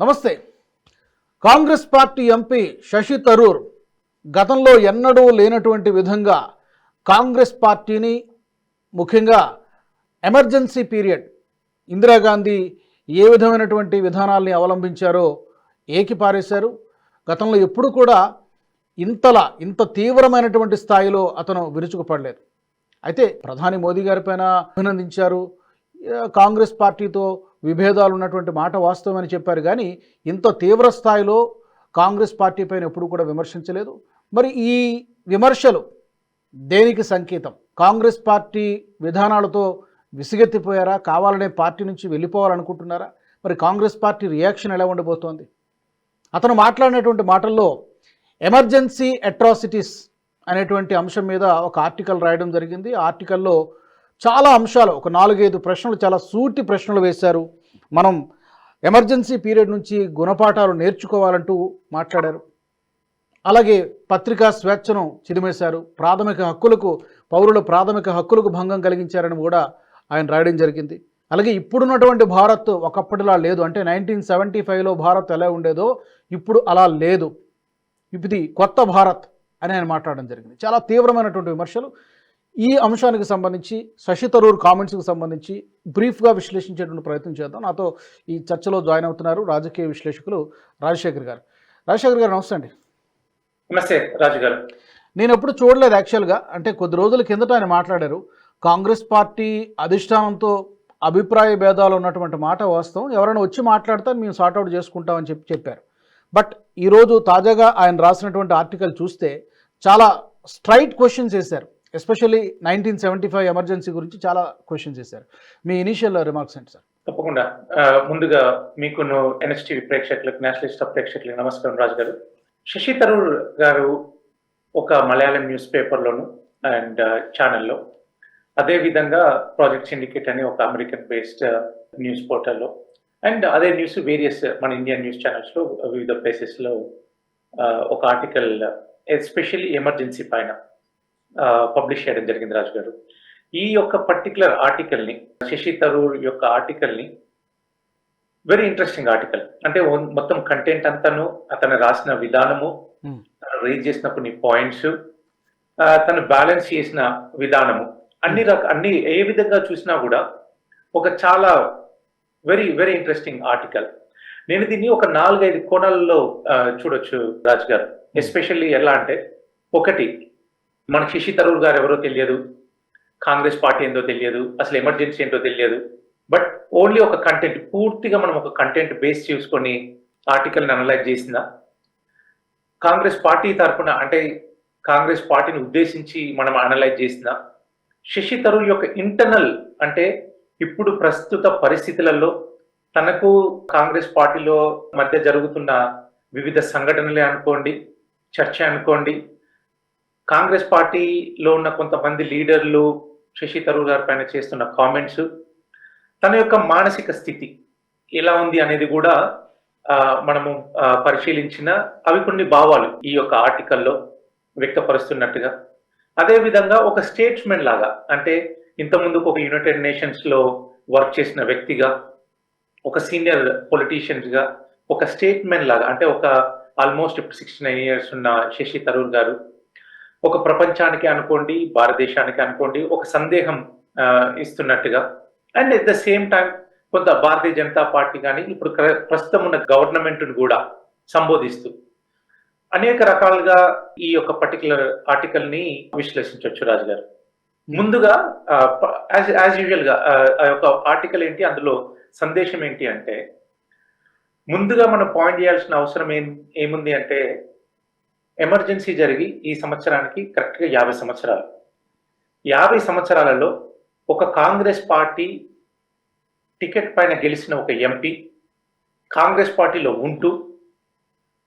నమస్తే. Congress party MP Shashi Tharoor గతంలో ఎన్నడూ లేనటువంటి విధంగా కాంగ్రెస్ పార్టీని ముఖ్యంగా ఎమర్జెన్సీ పీరియడ్ ఇందిరాగాంధీ ఏ విధమైనటువంటి విధానాల్ని అవలంబించారో ఏకిపారేశారు. గతంలో ఎప్పుడు కూడా ఇంతలా ఇంత తీవ్రమైనటువంటి స్థాయిలో అతను విరుచుకుపడలేదు. అయితే ప్రధాని మోదీ గారిపైన అభినందించారు. కాంగ్రెస్ పార్టీతో విభేదాలు ఉన్నటువంటి మాట వాస్తవమని చెప్పారు. కానీ ఇంత తీవ్ర స్థాయిలో కాంగ్రెస్ పార్టీ పైన ఎప్పుడు కూడా విమర్శించలేదు. మరి ఈ విమర్శలు దేనికి సంకేతం? కాంగ్రెస్ పార్టీ విధానాలతో విసిగెత్తిపోయారా? కావాలనే పార్టీ నుంచి వెళ్ళిపోవాలనుకుంటున్నారా? మరి కాంగ్రెస్ పార్టీ రియాక్షన్ ఎలా ఉండబోతోంది? అతను మాట్లాడినటువంటి మాటల్లో ఎమర్జెన్సీ అట్రాసిటీస్ అనేటువంటి అంశం మీద ఒక ఆర్టికల్ రాయడం జరిగింది. ఆర్టికల్లో చాలా అంశాలు ఒక నాలుగైదు ప్రశ్నలు చాలా సూటి ప్రశ్నలు వేశారు. మనం ఎమర్జెన్సీ పీరియడ్ నుంచి గుణపాఠాలు నేర్చుకోవాలంటూ మాట్లాడారు. అలాగే పత్రికా స్వేచ్ఛను చిదిమేశారు. ప్రాథమిక హక్కులకు పౌరుల ప్రాథమిక హక్కులకు భంగం కలిగించారని కూడా ఆయన రాయడం జరిగింది. అలాగే ఇప్పుడున్నటువంటి భారత్ ఒకప్పటిలా లేదు. అంటే నైన్టీన్ సెవెంటీ ఫైవ్లో భారత్ ఎలా ఉండేదో ఇప్పుడు అలా లేదు. ఇది కొత్త భారత్ అని ఆయన మాట్లాడడం జరిగింది. చాలా తీవ్రమైనటువంటి విమర్శలు. ఈ అంశానికి సంబంధించి శశి తరూర్ కామెంట్స్కి సంబంధించి బ్రీఫ్గా విశ్లేషించేటువంటి ప్రయత్నం చేద్దాం. నాతో ఈ చర్చలో జాయిన్ అవుతున్నారు రాజకీయ విశ్లేషకులు రాజశేఖర్ గారు. రాజశేఖర్ గారు నమస్తే అండి. నమస్తే రాజు గారు. నేను ఎప్పుడు చూడలేదు యాక్చువల్గా. అంటే కొద్ది రోజుల కిందట ఆయన మాట్లాడారు. కాంగ్రెస్ పార్టీ అధిష్టానంతో అభిప్రాయ భేదాలు ఉన్నటువంటి మాట వాస్తవం. ఎవరైనా వచ్చి మాట్లాడితే మేము సార్ట్అవుట్ చేసుకుంటామని చెప్పి చెప్పారు. బట్ ఈరోజు తాజాగా ఆయన రాసినటువంటి ఆర్టికల్ చూస్తే చాలా స్ట్రైట్ క్వశ్చన్స్ వేశారు. Especially nineteen seventy five emergency గురించి చాలా క్వశ్చన్స్ చేశారు. మీ ఇనీషియల్ రిమార్క్స్ ఏంటి సార్? తప్పకుండా. ముందుగా మీకు ఎన్ఎస్టీవీ ప్రేక్షకులకు నేషనలిస్ట్ ప్రేక్షకులకు నమస్కారం రాజు గారు శశి తరూర్ గారు ఒక మలయాళం న్యూస్ పేపర్లోను అండ్ ఛానల్లో. అదేవిధంగా ప్రాజెక్ట్ సిండికేట్ అని ఒక అమెరికన్ బేస్డ్ న్యూస్ పోర్టల్లో. అండ్ అదే న్యూస్ వేరియస్ మన ఇండియన్ న్యూస్ ఛానల్స్లో వివిధ ప్లేసెస్లో ఒక ఆర్టికల్ ఎస్పెషల్లీ ఎమర్జెన్సీ పైన. పబ్లిష్ చేయడం జరిగింది రాజు గారు. ఈ యొక్క పర్టికులర్ ఆర్టికల్ని శశి తరూర్ యొక్క ఆర్టికల్ని వెరీ ఇంట్రెస్టింగ్ ఆర్టికల్ అంటే మొత్తం కంటెంట్ అంతాను అతను రాసిన విధానము Hmm. తను రేజ్ చేసిన కొన్ని పాయింట్స్ తను బ్యాలెన్స్ చేసిన విధానము. అన్ని రక అన్ని ఏ విధంగా చూసినా కూడా ఒక చాలా వెరీ వెరీ ఇంట్రెస్టింగ్ ఆర్టికల్ నేను దీన్ని ఒక నాలుగైదు కోణాలలో చూడొచ్చు రాజ్ గారు. ఎస్పెషల్లీ ఎలా అంటే ఒకటి మన శశి తరూర్ గారు ఎవరో తెలియదు కాంగ్రెస్ పార్టీ ఏందో తెలియదు అసలు ఎమర్జెన్సీ ఏంటో తెలియదు. బట్ ఓన్లీ ఒక కంటెంట్ పూర్తిగా మనం ఒక కంటెంట్ బేస్ చేసుకొని ఆర్టికల్ని అనలైజ్ చేసిందా? కాంగ్రెస్ పార్టీ తరఫున అంటే కాంగ్రెస్ పార్టీని ఉద్దేశించి మనం అనలైజ్ చేసిందా? శశి తరూర్ యొక్క ఇంటర్నల్ అంటే ఇప్పుడు ప్రస్తుత పరిస్థితులలో తనకు కాంగ్రెస్ పార్టీలో మధ్య జరుగుతున్న వివిధ సంఘటనలే అనుకోండి చర్చ అనుకోండి కాంగ్రెస్ పార్టీలో ఉన్న కొంతమంది లీడర్లు శశి తరూర్ గారి పైన చేస్తున్న కామెంట్స్ తన యొక్క మానసిక స్థితి ఎలా ఉంది అనేది కూడా మనము పరిశీలించిన అవి కొన్ని భావాలు ఈ యొక్క ఆర్టికల్లో వ్యక్తపరుస్తున్నట్టుగా. అదేవిధంగా ఒక స్టేట్స్మెంట్ లాగా అంటే ఇంతకుముందు ఒక యునైటెడ్ నేషన్స్లో వర్క్ చేసిన వ్యక్తిగా ఒక సీనియర్ పొలిటీషియన్స్గా ఒక స్టేట్మెన్ లాగా అంటే ఒక ఆల్మోస్ట్ ఇప్పుడు సిక్స్టీ నైన్ ఇయర్స్ ఉన్న శశి తరూర్ గారు ఒక ప్రపంచానికి అనుకోండి భారతదేశానికి అనుకోండి ఒక సందేహం ఇస్తున్నట్టుగా. And at the same time కొంత భారతీయ జనతా పార్టీ కానీ ఇప్పుడు ప్రస్తుతం ఉన్న గవర్నమెంట్ను కూడా సంబోధిస్తూ అనేక రకాలుగా ఈ యొక్క పర్టికులర్ ఆర్టికల్ని విశ్లేషించవచ్చు రాజు గారు ముందుగా యాజ్ యూజువల్గా ఆ యొక్క ఆర్టికల్ ఏంటి అందులో సందేశం ఏంటి అంటే ముందుగా మనం పాయింట్ చేయాల్సిన అవసరం ఏం ఏముంది అంటే ఎమర్జెన్సీ జరిగి ఈ సంవత్సరానికి కరెక్ట్గా యాభై సంవత్సరాలు. యాభై సంవత్సరాలలో ఒక కాంగ్రెస్ పార్టీ టికెట్ పైన గెలిచిన ఒక ఎంపీ కాంగ్రెస్ పార్టీలో ఉంటూ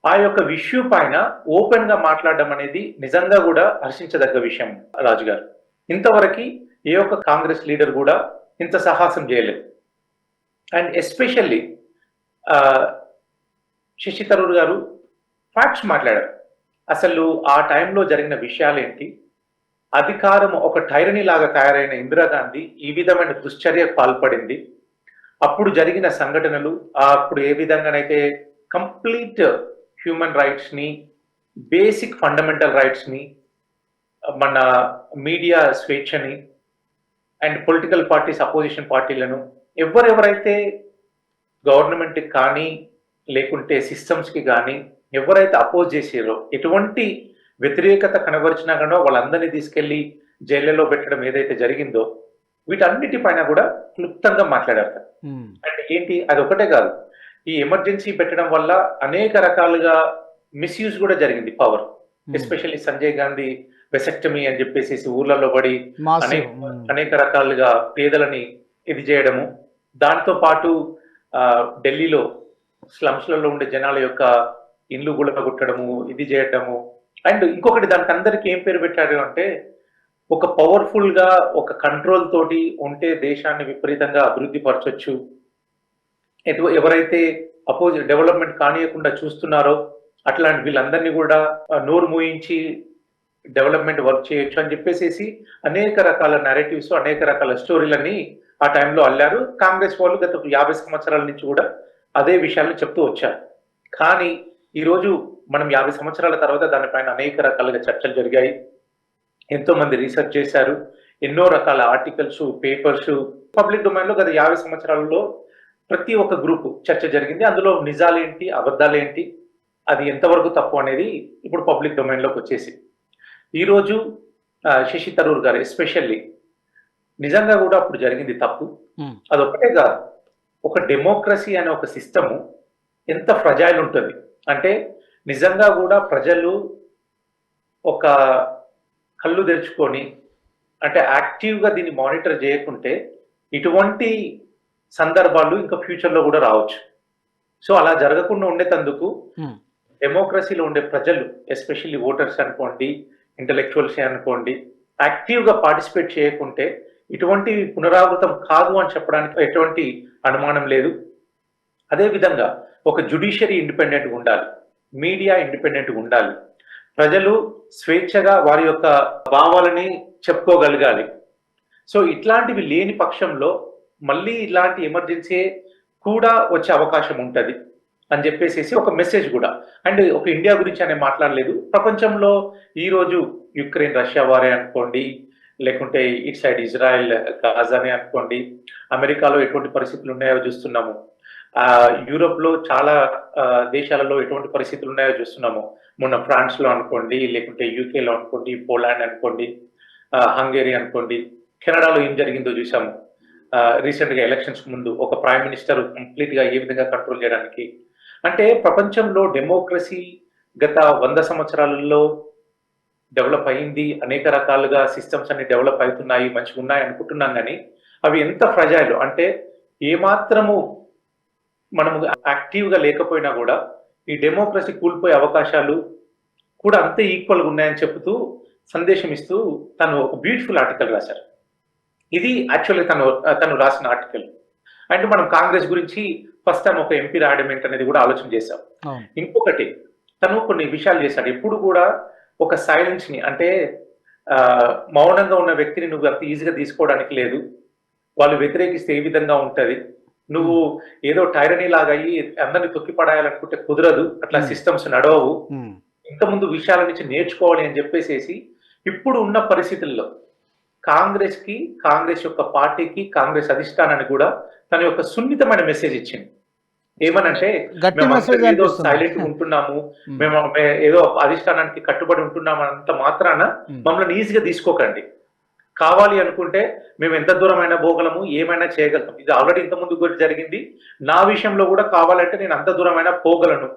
ఆ యొక్క ఇష్యూ పైన ఓపెన్గా మాట్లాడడం అనేది నిజంగా కూడా హర్షించదగ్గ విషయం రాజు గారు ఇంతవరకు ఏ ఒక్క కాంగ్రెస్ లీడర్ కూడా ఇంత సాహసం చేయలేదు. అండ్ ఎస్పెషల్లీ శశి తరూర్ గారు ఫ్యాక్ట్స్ మాట్లాడారు. అసలు ఆ టైంలో జరిగిన విషయాలేంటి? అధికారం ఒక టైరనీ లాగా తయారైన ఇందిరాగాంధీ ఈ విధమైన దుశ్చర్యకు పాల్పడింది. అప్పుడు జరిగిన సంఘటనలు అప్పుడు ఏ విధంగానైతే కంప్లీట్ హ్యూమన్ రైట్స్ని బేసిక్ ఫండమెంటల్ రైట్స్ని మన మీడియా స్వేచ్ఛని అండ్ పొలిటికల్ పార్టీస్ అపోజిషన్ పార్టీలను ఎవరెవరైతే గవర్నమెంట్కి కానీ లేకుంటే సిస్టమ్స్కి కానీ ఎవరైతే అపోజ్ చేసారో ఎటువంటి వ్యతిరేకత కనబరిచినా కానీ వాళ్ళందరినీ తీసుకెళ్ళి జైళ్ళలో పెట్టడం ఏదైతే జరిగిందో వీటన్నిటిపైన కూడా క్లుప్తంగా మాట్లాడారు అంటే ఏంటి? అది ఒకటే కాదు. ఈ ఎమర్జెన్సీ పెట్టడం వల్ల అనేక రకాలుగా మిస్యూజ్ కూడా జరిగింది power. Especially Sanjay Gandhi vasectomy అని చెప్పేసి ఊర్లలో పడి అనేక రకాలుగా పేదలని ఇది చేయడము. దాంతో పాటు ఢిల్లీలో స్లమ్స్లలో ఉండే జనాల యొక్క ఇండ్లు గుళ్ళగొట్టడము ఇది చేయడము అండ్ ఇంకొకటి దానికి అందరికి ఏం పేరు పెట్టాడు అంటే ఒక పవర్ఫుల్గా ఒక కంట్రోల్ తోటి ఉంటే దేశాన్ని విపరీతంగా అభివృద్ధి పరచొచ్చు. ఎటు ఎవరైతే అపోజ్ డెవలప్మెంట్ కానియకుండా చూస్తున్నారో అట్లాంటి వీళ్ళందరినీ కూడా నోరు మూయించి డెవలప్మెంట్ వర్క్ చేయొచ్చు అని చెప్పేసి అనేక రకాల నెరేటివ్స్ అనేక రకాల స్టోరీలన్నీ ఆ టైంలో అల్లారు. కాంగ్రెస్ వాళ్ళు గత యాభై సంవత్సరాల నుంచి కూడా అదే విషయాలను చెప్తూ వచ్చారు. కానీ ఈరోజు మనం యాభై సంవత్సరాల తర్వాత దానిపైన అనేక రకాలుగా చర్చలు జరిగాయి. ఎంతో మంది రీసెర్చ్ చేశారు. ఎన్నో రకాల ఆర్టికల్స్ పేపర్స్. పబ్లిక్ డొమైన్లో గత యాభై సంవత్సరాలలో ప్రతి ఒక్క గ్రూప్ చర్చ జరిగింది. అందులో నిజాలేంటి అబద్ధాలేంటి అది ఎంతవరకు తప్పు అనేది ఇప్పుడు పబ్లిక్ డొమైన్లోకి వచ్చేసి ఈరోజు శశి తరూర్ గారు ఎస్పెషల్లీ నిజంగా కూడా అప్పుడు జరిగింది తప్పు. అదొకటే కాదు. ఒక డెమోక్రసీ అనే ఒక సిస్టము ఎంత ఫ్రజైల్ ఉంటుంది. అంటే నిజంగా కూడా ప్రజలు ఒక కళ్ళు తెరుచుకొని అంటే యాక్టివ్గా దీన్ని మానిటర్ చేయకుంటే ఇటువంటి సందర్భాలు ఇంకా ఫ్యూచర్లో కూడా రావచ్చు. సో అలా జరగకుండా ఉండేటందుకు డెమోక్రసీలో ఉండే ప్రజలు ఎస్పెషల్లీ ఓటర్స్ అనుకోండి ఇంటలెక్చువల్స్ అనుకోండి యాక్టివ్గా పార్టిసిపేట్ చేయకుంటే ఇటువంటి పునరావృతం కాదు అని చెప్పడానికి ఎటువంటి అనుమానం లేదు. అదేవిధంగా ఒక జుడిషియరీ ఇండిపెండెంట్ ఉండాలి మీడియా ఇండిపెండెంట్ ఉండాలి. ప్రజలు స్వేచ్ఛగా వారి యొక్క భావాలని చెప్పుకోగలగాలి. సో ఇట్లాంటివి లేని పక్షంలో మళ్ళీ ఇలాంటి ఎమర్జెన్సీ కూడా వచ్చే అవకాశం ఉంటుంది అని చెప్పేసి ఒక మెసేజ్ కూడా. అండ్ ఒక ఇండియా గురించి అనే మాట్లాడలేదు. ప్రపంచంలో ఈరోజు యుక్రెయిన్ రష్యా వారే అనుకోండి లేకుంటే ఇట్ సైడ్ ఇజ్రాయెల్ గాజానే అనుకోండి అమెరికాలో ఎటువంటి పరిస్థితులు ఉన్నాయో చూస్తున్నాము. యూరోప్లో చాలా దేశాలలో ఎటువంటి పరిస్థితులు ఉన్నాయో చూస్తున్నాము. మొన్న ఫ్రాన్స్లో అనుకోండి లేకుంటే యూకే లో అనుకోండి పోలాండ్ అనుకోండి హంగేరి హంగేరీ అనుకోండి కెనడాలో ఏం జరిగిందో చూసాము రీసెంట్గా ఎలక్షన్స్ ముందు ఒక ప్రైమ్ మినిస్టర్ కంప్లీట్గా ఏ విధంగా కంట్రోల్ చేయడానికి. అంటే ప్రపంచంలో డెమోక్రసీ గత వంద సంవత్సరాలలో డెవలప్ అయింది. అనేక రకాలుగా సిస్టమ్స్ అన్ని డెవలప్ అవుతున్నాయి మంచిగా ఉన్నాయి అనుకుంటున్నాం కానీ అవి ఎంత ఫ్రజైల్? అంటే ఏమాత్రము మనము యాక్టివ్గా లేకపోయినా కూడా ఈ డెమోక్రసీ కూలిపోయే అవకాశాలు కూడా అంతే ఈక్వల్గా ఉన్నాయని చెబుతూ సందేశం ఇస్తూ తను ఒక బ్యూటిఫుల్ ఆర్టికల్ రాశారు. ఇది యాక్చువల్లీ తను తను రాసిన ఆర్టికల్ అండ్ మనం కాంగ్రెస్ గురించి ఫస్ట్ టైం ఒక ఎంపీ రాయడం ఏంటనేది కూడా ఆలోచన చేశాం. ఇంకొకటి తను కొన్ని విషయాలు చేశాడు. ఎప్పుడు కూడా ఒక సైలెన్స్ని అంటే మౌనంగా ఉన్న వ్యక్తిని నువ్వు అంత ఈజీగా తీసుకోవడానికి లేదు. వాళ్ళు వ్యతిరేకిస్తే ఏ విధంగా ఉంటది? నువ్వు ఏదో టైరనీ లాగా అయ్యి అందరిని తొక్కి పడాయాలనుకుంటే కుదరదు. అట్లా. సిస్టమ్స్ నడవవు. ఇంతకుముందు విషయాల నుంచి నేర్చుకోవాలి అని చెప్పేసేసి ఇప్పుడు ఉన్న పరిస్థితుల్లో కాంగ్రెస్కి కాంగ్రెస్ యొక్క పార్టీకి కాంగ్రెస్ అధిష్టానానికి కూడా తన యొక్క సున్నితమైన మెసేజ్ ఇచ్చింది. ఏమనంటే ఏదో సైలెంట్ ఉంటున్నాము. మేము. ఏదో అధిష్టానానికి కట్టుబడి ఉంటున్నాం అంత మాత్రాన మమ్మల్ని ఈజీగా తీసుకోకండి. కావాలి అనుకుంటే మేము ఎంత దూరమైనా పోగలము ఏమైనా చేయగలుగుతాం. ఇది ఆల్రెడీ ఇంత ముందు కూడా జరిగింది. నా విషయంలో కూడా కావాలంటే నేను అంత దూరమైనా పోగలను.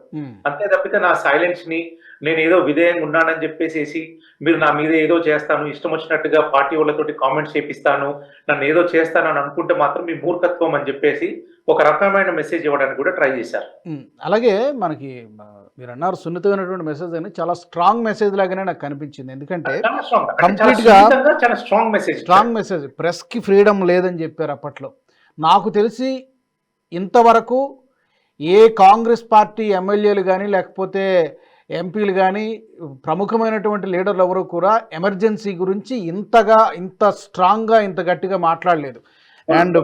అంతే తప్పితే నా సైలెన్స్ని నేను ఏదో విధేయంగా ఉన్నానని చెప్పేసేసి మీరు నా మీద ఏదో చేస్తాను ఇష్టం వచ్చినట్టుగా పార్టీ వాళ్ళతోటి కామెంట్స్ చేపిస్తాను నన్ను ఏదో చేస్తాను అని అనుకుంటే మాత్రం మీ మూర్ఖత్వం అని చెప్పేసి ఒక రకమైన మెసేజ్ ఇవ్వడానికి కూడా ట్రై చేశారు. అలాగే మనకి మీరు అన్నారు సున్నితమైనటువంటి మెసేజ్ అని చాలా స్ట్రాంగ్ మెసేజ్ లాగానే నాకు కనిపించింది. ఎందుకంటే Complete గా- చాలా స్ట్రాంగ్ మెసేజ్ స్ట్రాంగ్ మెసేజ్ ప్రెస్కి ఫ్రీడమ్ లేదని చెప్పారు అప్పట్లో. నాకు తెలిసి ఇంతవరకు ఏ కాంగ్రెస్ పార్టీ ఎమ్మెల్యేలు కానీ లేకపోతే ఎంపీలు కానీ ప్రముఖమైనటువంటి లీడర్లు ఎవరు కూడా ఎమర్జెన్సీ గురించి ఇంతగా ఇంత స్ట్రాంగ్గా ఇంత గట్టిగా మాట్లాడలేదు. And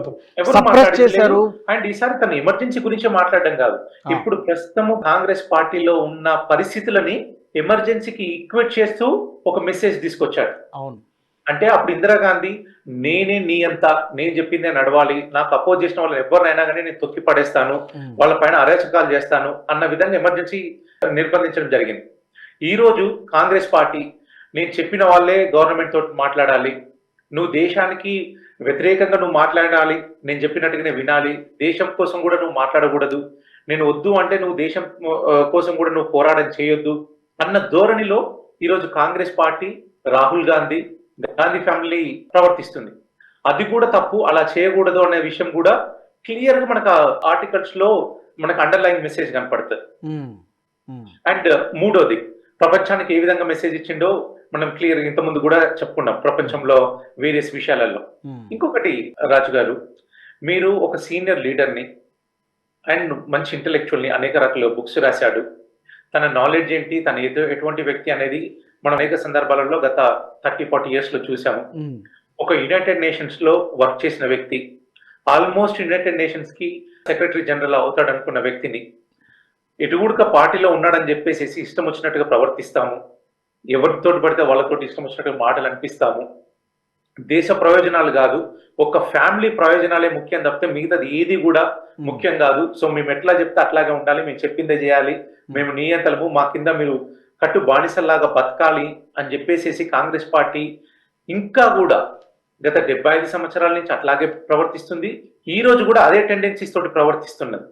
suppress. చేశారు అండ్ ఈసారి తను ఎమర్జెన్సీ గురించి మాట్లాడడం కాదు. ఇప్పుడు ప్రస్తుతము కాంగ్రెస్ పార్టీలో ఉన్న పరిస్థితులని ఎమర్జెన్సీకి ఈక్వేట్ చేస్తూ ఒక మెసేజ్ తీసుకొచ్చాడు అవును అంటే అప్పుడు ఇందిరాగాంధీ నేనే నీ అంత నేను చెప్పిందే నడవాలి నాకు అపోజ్ చేసిన వాళ్ళని ఎవరినైనా కానీ నేను తొక్కి పడేస్తాను. వాళ్ళ పైన అరాచకాలు చేస్తాను అన్న విధంగా ఎమర్జెన్సీ నిర్బంధించడం జరిగింది ఈ రోజు కాంగ్రెస్ పార్టీ నేను చెప్పిన వాళ్ళే గవర్నమెంట్ తోటి మాట్లాడాలి నువ్వు దేశానికి వ్యతిరేకంగా నువ్వు మాట్లాడాలి నేను చెప్పినట్టుగానే వినాలి దేశం కోసం కూడా నువ్వు మాట్లాడకూడదు నేను వద్దు అంటే నువ్వు దేశం కోసం కూడా నువ్వు పోరాటం చేయొద్దు అన్న ధోరణిలో ఈరోజు కాంగ్రెస్ పార్టీ రాహుల్ గాంధీ గాంధీ ఫ్యామిలీ ప్రవర్తిస్తుంది. అది కూడా తప్పు అలా చేయకూడదు అనే విషయం కూడా క్లియర్గా మనకు ఆర్టికల్స్లో మనకు అండర్లైన్ మెసేజ్ కనపడుతుంది. అండ్ మూడోది ప్రపంచానికి ఏ విధంగా మెసేజ్ ఇచ్చిండో మనం క్లియర్ ఇంత ముందు కూడా చెప్పుకున్నాం ప్రపంచంలో వేరియస్ విషయాలలో. ఉమ్. ఇంకొకటి రాజు గారు మీరు ఒక సీనియర్ లీడర్ని అండ్ మంచి ఇంటలెక్చువల్ని అనేక రకాల బుక్స్ రాశాడు. తన నాలెడ్జ్ ఏంటి? తన ఎటు- ఎటువంటి వ్యక్తి అనేది మనం అనేక సందర్భాలలో గత థర్టీ ఫార్టీ ఇయర్స్లో చూసాము ఉమ్. ఒక యునైటెడ్ నేషన్స్లో వర్క్ చేసిన వ్యక్తి. ఆల్మోస్ట్ యునైటెడ్ నేషన్స్కి సెక్రటరీ జనరల్ అవుతాడు అనుకున్న వ్యక్తిని ఎటుగుడుక పార్టీలో ఉన్నాడని చెప్పేసి ఇష్టం వచ్చినట్టుగా ప్రవర్తిస్తాము. ఎవరితో పడితే వాళ్ళతోటి ఇష్టం వచ్చినట్టుగా మాటలు అనిపిస్తాము. దేశ ప్రయోజనాలు కాదు ఒక ఫ్యామిలీ ప్రయోజనాలే ముఖ్యం తప్పితే మిగతాది ఏది కూడా ముఖ్యం కాదు. సో మేము ఎట్లా చెప్తే అట్లాగే ఉండాలి మేము చెప్పిందే చేయాలి. మేము నియంతలము మా కింద మీరు కట్టు బానిసల్లాగా బతకాలి అని చెప్పేసేసి కాంగ్రెస్ పార్టీ ఇంకా కూడా గత డెబ్బై ఐదు సంవత్సరాల నుంచి అట్లాగే ప్రవర్తిస్తుంది. ఈ రోజు కూడా అదే టెండెన్సీస్ తోటి ప్రవర్తిస్తున్నది.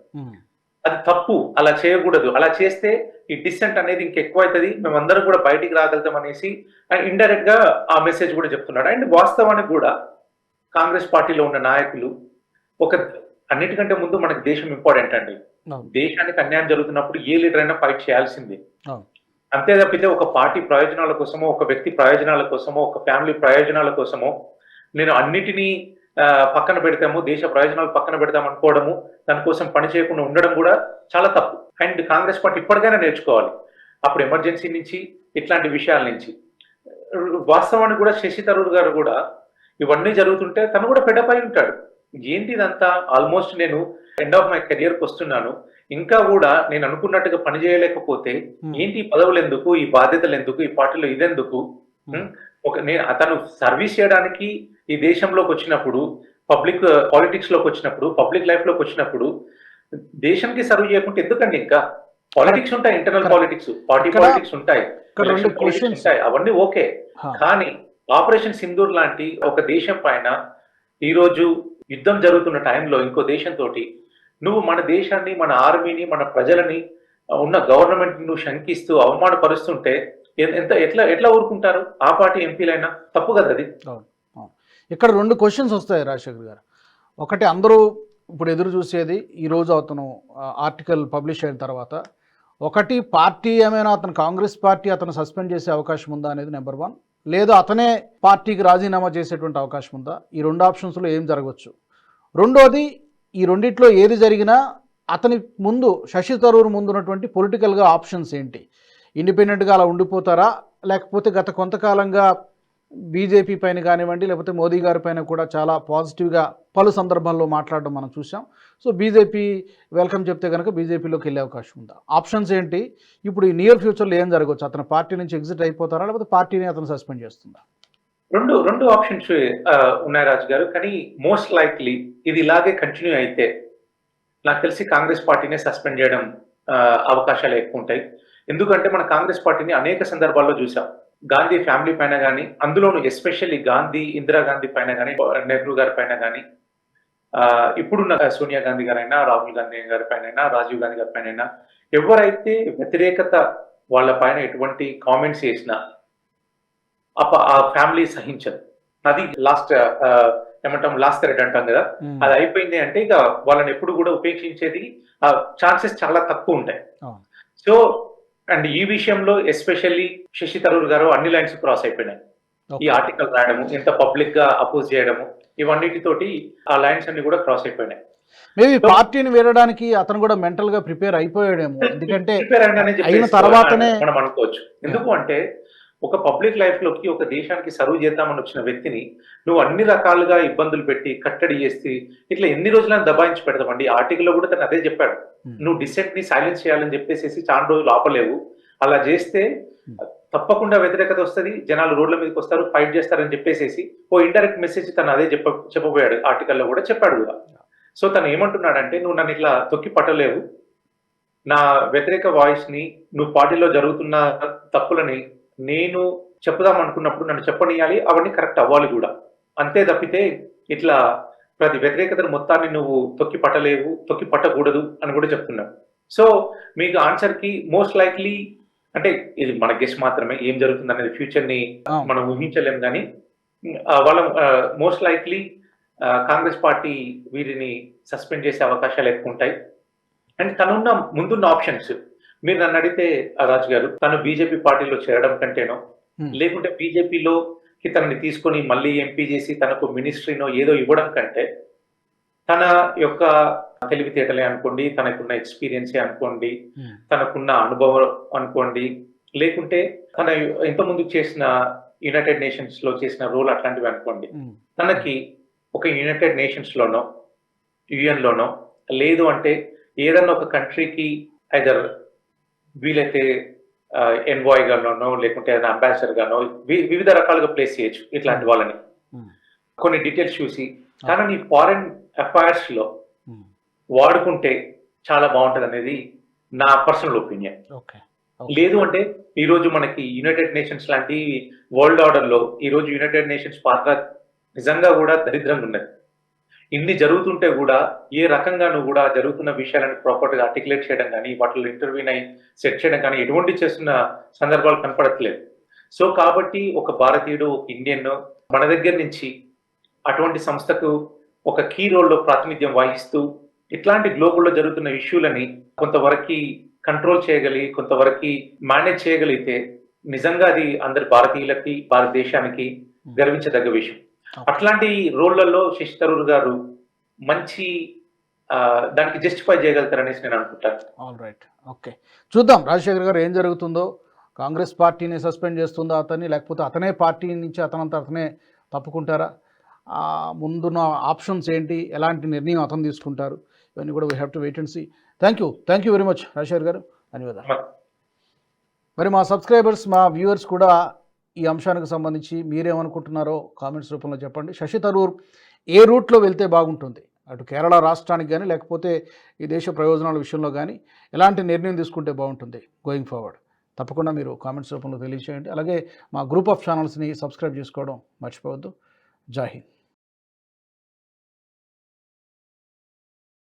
అది తప్పు అలా చేయకూడదు. అలా చేస్తే ఈ డిసెంట్ అనేది ఇంకెక్కువ అవుతుంది. మేమందరం కూడా బయటికి రాగలుగుతాం అనేసి ఇండైరెక్ట్గా ఆ మెసేజ్ కూడా చెప్తున్నాడు. అండ్ వాస్తవానికి కూడా కాంగ్రెస్ పార్టీలో ఉన్న నాయకులు ఒక అన్నిటికంటే ముందు మనకు దేశం ఇంపార్టెంట్ అండి. దేశానికి అన్యాయం జరుగుతున్నప్పుడు ఏ లీడర్ అయినా ఫైట్ చేయాల్సిందే. అంతే తప్పితే ఒక పార్టీ ప్రయోజనాల కోసమో ఒక వ్యక్తి ప్రయోజనాల కోసమో ఒక ఫ్యామిలీ ప్రయోజనాల కోసమో నేను అన్నిటినీ పక్కన పెడతాము దేశ ప్రయోజనాలు పక్కన పెడతాం అనుకోవడము దానికోసం పని చేయకుండా ఉండడం కూడా చాలా తప్పు. అండ్ కాంగ్రెస్ పార్టీ ఇప్పటికైనా నేర్చుకోవాలి. అప్పుడు ఎమర్జెన్సీ నుంచి ఇట్లాంటి విషయాల నుంచి. వాస్తవానికి కూడా శశి తరూర్ గారు కూడా ఇవన్నీ జరుగుతుంటే తను కూడా అయి ఉంటాడు. ఏంటి ఇదంతా? ఆల్మోస్ట్ నేను ఎండ్ ఆఫ్ మై కెరియర్కి వస్తున్నాను. ఇంకా కూడా నేను అనుకున్నట్టుగా పని చేయలేకపోతే. ఏంటి ఈ పదవులు ఎందుకు? ఈ బాధ్యతలు ఎందుకు? ఈ పార్టీలో ఇదెందుకు? ఒక నేను అతను సర్వీస్ చేయడానికి ఈ దేశంలోకి వచ్చినప్పుడు పబ్లిక్ పాలిటిక్స్లోకి వచ్చినప్పుడు పబ్లిక్ లైఫ్లోకి వచ్చినప్పుడు దేశానికి సర్వ్ చేయకుంటే ఎందుకండి ఇంకా పాలిటిక్స్ ఉంటాయి ఇంటర్నల్. పాలిటిక్స్ పార్టీ పాలిటిక్స్ ఉంటాయి. ఉంటాయి అవన్నీ ఓకే. కానీ ఆపరేషన్ సింధూర్ లాంటి ఒక దేశం పైన ఈ రోజు యుద్ధం జరుగుతున్న టైంలో ఇంకో దేశంతో నువ్వు మన దేశాన్ని మన ఆర్మీని మన ప్రజలని ఉన్న గవర్నమెంట్ నువ్వు శంకిస్తూ అవమానపరుస్తుంటే ఎంత ఎట్లా ఎట్లా ఊరుకుంటారు ఆ పార్టీ ఎంపీలైనా తప్పు కదా అది ఇక్కడ రెండు క్వశ్చన్స్ వస్తాయి రాజశేఖర్ గారు. ఒకటి అందరూ ఇప్పుడు ఎదురు చూసేది ఈరోజు అతను ఆర్టికల్ పబ్లిష్ అయిన తర్వాత. ఒకటి పార్టీ ఏమైనా అతను కాంగ్రెస్ పార్టీ అతను సస్పెండ్ చేసే అవకాశం ఉందా అనేది నెంబర్ వన్ లేదా అతనే పార్టీకి రాజీనామా చేసేటువంటి అవకాశం ఉందా? ఈ రెండు ఆప్షన్స్లో ఏం జరగవచ్చు? రెండోది ఈ రెండిట్లో ఏది జరిగినా అతని ముందు శశి తరూర్ ముందు ఉన్నటువంటి పొలిటికల్గా ఆప్షన్స్ ఏంటి? ఇండిపెండెంట్గా అలా ఉండిపోతారా? లేకపోతే గత కొంతకాలంగా బీజేపీ పైన కానివ్వండి లేకపోతే మోదీ గారి పైన కూడా చాలా పాజిటివ్గా పలు సందర్భాల్లో మాట్లాడడం మనం చూసాం సో బీజేపీ వెల్కమ్ చెప్తే కనుక బీజేపీలోకి వెళ్ళే అవకాశం ఉందా? ఆప్షన్స్ ఏంటి? ఇప్పుడు ఈ నియర్ ఫ్యూచర్లో ఏం జరగవచ్చు? అతను పార్టీ నుంచి ఎగ్జిట్ అయిపోతారా? లేకపోతే పార్టీని అతను సస్పెండ్ చేస్తుందా? రెండు రెండు ఆప్షన్స్ ఉన్నాయి రాజు గారు. కానీ మోస్ట్ లైక్లీ ఇది ఇలాగే కంటిన్యూ అయితే నాకు తెలిసి కాంగ్రెస్ పార్టీనే సస్పెండ్ చేయడం అవకాశాలు ఎక్కువ ఉంటాయి. ఎందుకంటే మన కాంగ్రెస్ పార్టీని అనేక సందర్భాల్లో చూసాం గాంధీ ఫ్యామిలీ పైన కానీ అందులోను ఎస్పెషల్లీ గాంధీ ఇందిరాగాంధీ పైన కానీ నెహ్రూ గారి పైన కానీ ఇప్పుడున్న సోనియా గాంధీ గారైనా రాహుల్ గాంధీ గారి పైన రాజీవ్ గాంధీ గారి పైన ఎవరైతే వ్యతిరేకత వాళ్ళ పైన ఎటువంటి కామెంట్స్ చేసినా అప్ప- ఆ ఫ్యామిలీ సహించదు. అది లాస్ట్ ఏమంటాం లాస్ట్ థ్రెడ్ అంటాం కదా? అది అయిపోయింది అంటే ఇక వాళ్ళని ఎప్పుడు కూడా ఉపేక్షించేది ఛాన్సెస్ చాలా తక్కువ ఉంటాయి. సో అండ్ ఈ విషయంలో ఎస్పెషల్లీ శశి తరూర్ గారు అన్ని లైన్స్ క్రాస్ అయిపోయినాయి. ఈ ఆర్టికల్ రాయడము ఇంత పబ్లిక్గా అపోజ్ చేయడము ఇవన్నిటితోటి ఆ లైన్స్ అన్ని కూడా క్రాస్ అయిపోయినాయి. మేబీ పార్టీని వీడడానికి అతను కూడా మెంటల్గా ప్రిపేర్ అయిపోయాడేమో. ఎందుకంటే అయిన తర్వాతనే- మనం అనుకోవచ్చు. ఎందుకు అంటే ఒక పబ్లిక్ లైఫ్లోకి ఒక దేశానికి సర్వ్ చేద్దామని వచ్చిన వ్యక్తిని నువ్వు అన్ని రకాలుగా ఇబ్బందులు పెట్టి కట్టడి చేసి ఇట్లా ఎన్ని రోజులను దబాయించి పెడతామండి ఆర్టికల్లో కూడా తను అదే చెప్పాడు. నువ్వు డిసెంట్ని సైలెన్స్ చేయాలని చెప్పేసి చాలా రోజులు ఆపలేవు. అలా చేస్తే తప్పకుండా వ్యతిరేకత వస్తుంది. జనాలు రోడ్ల మీదకి వస్తారు ఫైట్ చేస్తారని చెప్పేసి ఓ ఇండైరెక్ట్ మెసేజ్ తను అదే చెప్ప చెప్పబోయాడు. ఆర్టికల్లో కూడా చెప్పాడు కూడా. సో తను ఏమంటున్నాడంటే నువ్వు నన్ను ఇట్లా తొక్కి పట్టలేవు. నా వ్యతిరేక వాయిస్ని నువ్వు పార్టీలో జరుగుతున్న తప్పులని నేను చెప్పుదాం అనుకున్నప్పుడు నన్ను చెప్పనియాలి అవన్నీ కరెక్ట్ అవ్వాలి కూడా. అంతే తప్పితే ఇట్లా ప్రతి వ్యతిరేకతను మొత్తాన్ని నువ్వు తొక్కి పట్టలేవు తొక్కి పట్టకూడదు అని కూడా చెప్తున్నావు సో మీకు ఆన్సర్కి మోస్ట్ లైక్లీ అంటే ఇది మన గెస్ మాత్రమే ఏం జరుగుతుంది అనేది ఫ్యూచర్ని ఆ. మనం ఊహించలేం కానీ వాళ్ళ మోస్ట్ లైక్లీ కాంగ్రెస్ పార్టీ వీరిని సస్పెండ్ చేసే అవకాశాలు ఎక్కువ ఉంటాయి. అండ్ తనున్న ముందున్న ఆప్షన్స్ మీరు నన్ను అడిగితే ఆ, రాజు గారు తను బీజేపీ పార్టీలో చేరడం కంటేనో. లేకుంటే బీజేపీలో తనని తీసుకొని మళ్ళీ ఎంపీ చేసి తనకు మినిస్ట్రీనో ఏదో ఇవ్వడం కంటే తన యొక్క తెలివితేటలే అనుకోండి తనకున్న ఎక్స్పీరియన్సే అనుకోండి. తనకున్న అనుభవం అనుకోండి లేకుంటే తన ఇంతకుముందు చేసిన యునైటెడ్ నేషన్స్లో చేసిన రోల్ అట్లాంటివి అనుకోండి తనకి ఒక యునైటెడ్ నేషన్స్ లోనో యుఎన్ లోనో లేదు అంటే ఏదన్నా ఒక కంట్రీకి ఐదర్ వీలైతే ఎన్వాయ్ గానో లేకుంటే ఏదైనా అంబాసిడర్ గానో వి- వివిధ రకాలుగా ప్లేస్ చేయొచ్చు ఇట్లాంటి వాళ్ళని. ఉమ్, కొన్ని డీటెయిల్స్ చూసి తనని ఫారెన్ అఫైర్స్లో ఉమ్, వాడుకుంటే చాలా బాగుంటది అనేది నా పర్సనల్ ఒపీనియన్ ఓకే లేదు అంటే ఈ రోజు మనకి యునైటెడ్ నేషన్స్ లాంటి వరల్డ్ ఆర్డర్లో ఈ రోజు యునైటెడ్ నేషన్స్ పాత్ర నిజంగా కూడా దరిద్రంగా ఉన్నది. ఇన్ని జరుగుతుంటే కూడా ఏ రకంగా నువ్వు కూడా జరుగుతున్న విషయాలను ప్రాపర్గా ఆర్టికులేట్ చేయడం కానీ వాటిలో ఇంటర్వ్యూని అయి సెట్ చేయడం కానీ ఎటువంటి చేస్తున్న సందర్భాలు కనపడట్లేదు. సో కాబట్టి ఒక భారతీయుడు ఒక ఇండియన్ మన దగ్గర నుంచి అటువంటి సంస్థకు ఒక కీ రోల్లో ప్రాతినిధ్యం వహిస్తూ ఇట్లాంటి గ్లోబల్లో జరుగుతున్న ఇష్యూలని కొంతవరకు కంట్రోల్ చేయగలిగి కొంతవరకు మేనేజ్ చేయగలిగితే నిజంగా అది అందరి భారతీయులకి భారతదేశానికి గర్వించదగ్గ విషయం. అట్లాంటి రోళ్ళలో శశి థరూర్ గారు మంచి దానికి జస్టిఫై చేయగలుగుతారనేసి నేను అనుకుంటాను ఆల్ రైట్ ఓకే చూద్దాం. రాజశేఖర్ గారు ఏం జరుగుతుందో. కాంగ్రెస్ పార్టీని సస్పెండ్ చేస్తుందా అతన్ని లేకపోతే అతనే పార్టీ నుంచి అతనంతా అతనే తప్పుకుంటారా? ముందున్న ఆప్షన్స్ ఏంటి? ఎలాంటి నిర్ణయం అతను తీసుకుంటారు? ఇవన్నీ కూడా we have to wait and see thank you thank you very much Rajasekhar గారు. ధన్యవాదాలు. మరి మా సబ్స్క్రైబర్స్ మా వ్యూవర్స్ కూడా ఈ అంశానికి సంబంధించి మీరేమనుకుంటున్నారో కామెంట్స్ రూపంలో చెప్పండి. శశి తరూర్ ఏ రూట్లో వెళ్తే బాగుంటుంది? అటు కేరళ రాష్ట్రానికి కానీ లేకపోతే ఈ దేశ ప్రయోజనాల విషయంలో కానీ ఎలాంటి నిర్ణయం తీసుకుంటే బాగుంటుంది గోయింగ్ ఫార్వర్డ్ తప్పకుండా మీరు కామెంట్స్ రూపంలో తెలియజేయండి అలాగే మా గ్రూప్ ఆఫ్ ఛానల్స్ని సబ్స్క్రైబ్ చేసుకోవడం మర్చిపోవద్దు. జాహింద్